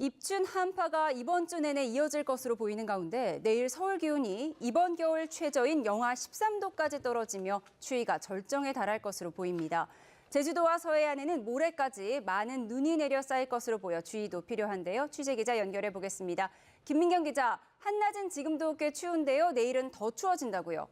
입춘 한파가 이번 주 내내 이어질 것으로 보이는 가운데 내일 서울 기온이 이번 겨울 최저인 영하 13도까지 떨어지며 추위가 절정에 달할 것으로 보입니다. 제주도와 서해안에는 모레까지 많은 눈이 내려 쌓일 것으로 보여 주의도 필요한데요. 취재 기자 연결해 보겠습니다. 김민경 기자, 한낮은 지금도 꽤 추운데요. 내일은 더 추워진다고요.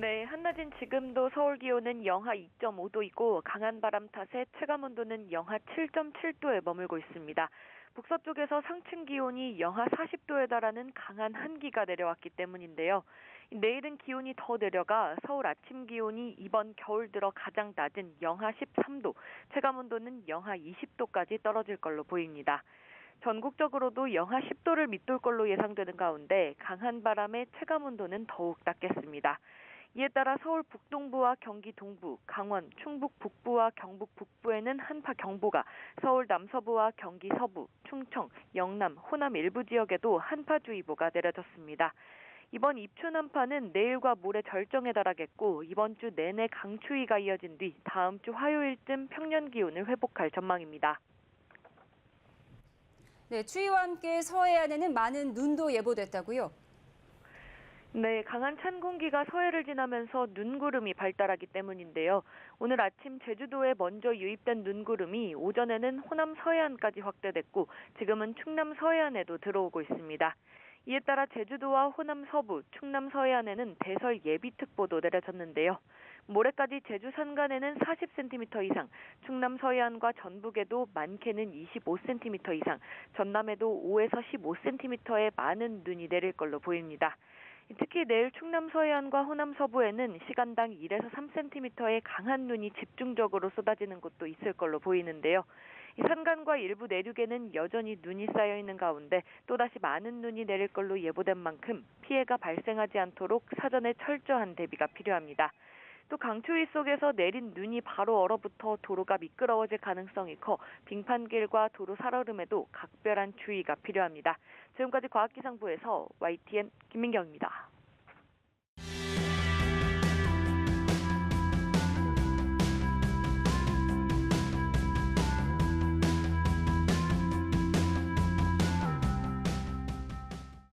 네, 한낮인 지금도 서울 기온은 영하 2.5도이고 강한 바람 탓에 체감 온도는 영하 7.7도에 머물고 있습니다. 북서쪽에서 상층 기온이 영하 40도에 달하는 강한 한기가 내려왔기 때문인데요. 내일은 기온이 더 내려가 서울 아침 기온이 이번 겨울 들어 가장 낮은 영하 13도, 체감 온도는 영하 20도까지 떨어질 걸로 보입니다. 전국적으로도 영하 10도를 밑돌 걸로 예상되는 가운데 강한 바람에 체감 온도는 더욱 낮겠습니다. 이에 따라 서울 북동부와 경기 동부, 강원, 충북 북부와 경북 북부에는 한파 경보가, 서울 남서부와 경기 서부, 충청, 영남, 호남 일부 지역에도 한파주의보가 내려졌습니다. 이번 입춘 한파는 내일과 모레 절정에 달하겠고 이번 주 내내 강추위가 이어진 뒤 다음 주 화요일쯤 평년 기온을 회복할 전망입니다. 네, 추위와 함께 서해안에는 많은 눈도 예보됐다고요. 네, 강한 찬 공기가 서해를 지나면서 눈구름이 발달하기 때문인데요. 오늘 아침 제주도에 먼저 유입된 눈구름이 오전에는 호남 서해안까지 확대됐고 지금은 충남 서해안에도 들어오고 있습니다. 이에 따라 제주도와 호남 서부, 충남 서해안에는 대설 예비특보도 내려졌는데요. 모레까지 제주 산간에는 40cm 이상, 충남 서해안과 전북에도 많게는 25cm 이상, 전남에도 5에서 15cm의 많은 눈이 내릴 걸로 보입니다. 특히 내일 충남 서해안과 호남 서부에는 시간당 1에서 3cm의 강한 눈이 집중적으로 쏟아지는 곳도 있을 걸로 보이는데요. 이 산간과 일부 내륙에는 여전히 눈이 쌓여 있는 가운데 또다시 많은 눈이 내릴 걸로 예보된 만큼 피해가 발생하지 않도록 사전에 철저한 대비가 필요합니다. 또 강추위 속에서 내린 눈이 바로 얼어붙어 도로가 미끄러워질 가능성이 커 빙판길과 도로 살얼음에도 각별한 주의가 필요합니다. 지금까지 과학기상부에서 YTN 김민경입니다.